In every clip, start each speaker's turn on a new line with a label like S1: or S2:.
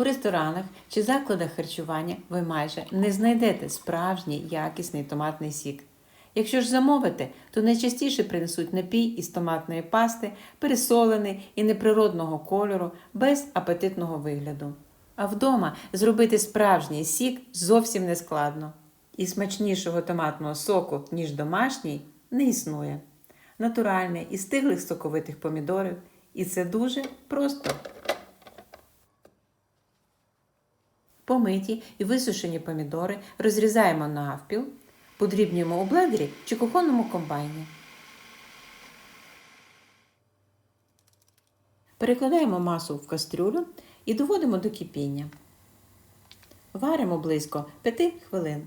S1: У ресторанах чи закладах харчування ви майже не знайдете справжній якісний томатний сік. Якщо ж замовите, то найчастіше принесуть напій із томатної пасти, пересолений і неприродного кольору, без апетитного вигляду. А вдома зробити справжній сік зовсім не складно. І смачнішого томатного соку, ніж домашній, не існує. Натуральний із стиглих соковитих помідорів, і це дуже просто. Помиті і висушені помідори розрізаємо навпіл, подрібнюємо у блендері чи кухонному комбайні. Перекладаємо масу в кастрюлю і доводимо до кипіння. Варимо близько 5 хвилин.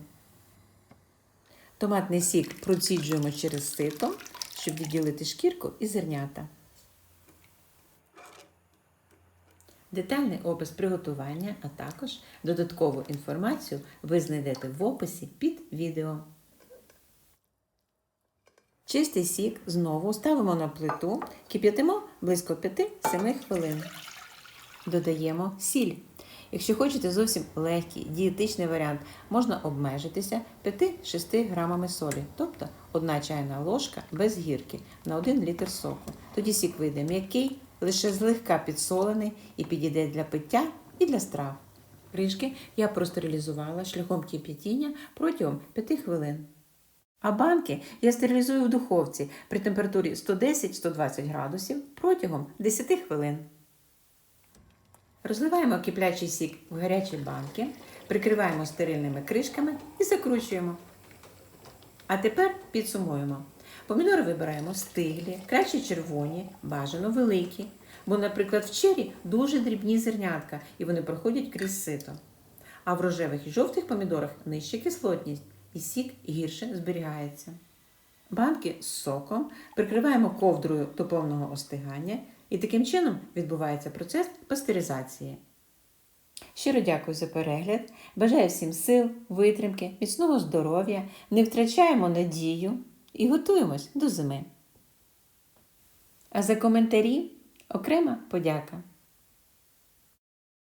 S1: Томатний сік проціджуємо через сито, щоб відділити шкірку і зернята. Детальний опис приготування, а також додаткову інформацію ви знайдете в описі під відео. Чистий сік знову ставимо на плиту, кип'ятимо близько 5-7 хвилин. Додаємо сіль. Якщо хочете зовсім легкий дієтичний варіант, можна обмежитися 5-6 грамами солі, тобто 1 чайна ложка без гірки на 1 літр соку. Тоді сік вийде м'який, лише злегка підсолений і підійде для пиття і для страв. Кришки я простерилізувала шляхом кип'ятіння протягом 5 хвилин. А банки я стерилізую в духовці при температурі 110-120 градусів протягом 10 хвилин. Розливаємо киплячий сік в гарячі банки, прикриваємо стерильними кришками і закручуємо. А тепер підсумуємо. Помідори вибираємо стиглі, краще червоні, бажано великі. Бо, наприклад, в чері дуже дрібні зернятка і вони проходять крізь сито. А в рожевих і жовтих помідорах нижча кислотність і сік гірше зберігається. Банки з соком прикриваємо ковдрою до повного остигання і таким чином відбувається процес пастеризації. Щиро дякую за перегляд. Бажаю всім сил, витримки, міцного здоров'я, не втрачаємо надію і готуємось до зими. А за коментарі окрема подяка.